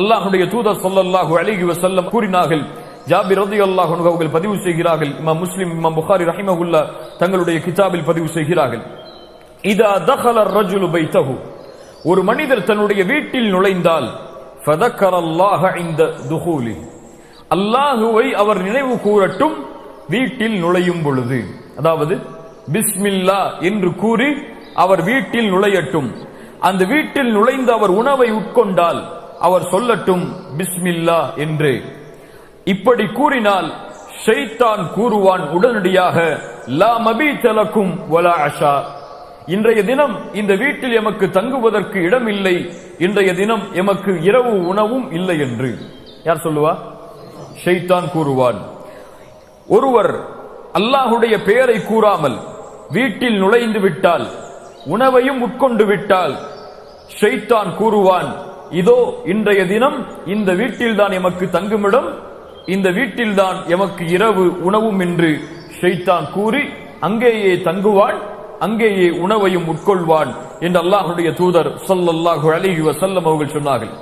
அல்லாஹுடைய தூதர் சொல்லல்லாஹு அழகி வசல்லம் கூறினார்கள். ஜாபிர் ரதி அன்ஹு அவர்கள் பதிவு செய்கிறார்கள். இமாம் முஸ்லிம் இமாம் புகாரி ரஹிமகுல்லா தங்களுடைய கிதாபில் பதிவு செய்கிறார்கள். இதா தஹல ரஜுலு பைத்தஹு. ஒரு மனிதர் தன்னுடைய வீட்டில் நுழைந்தால் ஃபதக்கர் அல்லாஹ இந்த துஹூலி. அல்லாஹுவை அவர் நினைவு கூறட்டும் வீட்டில் நுழையும் பொழுது. அதாவது பிஸ்மில்லா என்று கூறி அவர் வீட்டில் நுழையட்டும். அந்த வீட்டில் நுழைந்து அவர் உணவை உட்கொண்டால் அவர் சொல்லட்டும் பிஸ்மில்லா என்று. இப்படி கூறினால் ஷைத்தான் கூறுவான் உடனடியாக லா மபீத்தலக்கும் வலா அஷா. இன்றைய தினம் இந்த வீட்டில் எமக்கு தங்குவதற்கு இடமில்லை இன்றைய தினம் எமக்கு இரவு உணவும் இல்லை என்று. யார் சொல்லுவா? ஷைத்தான் கூறுவான். ஒருவர் அல்லாஹுடைய பெயரை கூறாமல் வீட்டில் நுழைந்து விட்டால் உணவையும் உட்கொண்டு விட்டால் ஷைத்தான் கூறுவான் இதோ இன்றைய தினம் இந்த வீட்டில்தான் எமக்கு தங்குமிடம் இந்த வீட்டில்தான் எமக்கு இரவு உணவும் என்று ஷைத்தான் கூறி அங்கேயே தங்குவான் அங்கேயே உணவையும் உட்கொள்வான் என்று அல்லாஹுடைய தூதர் சொல்லல்லாஹு அலைஹி வஸல்லம் அவர்கள் சொன்னார்கள்.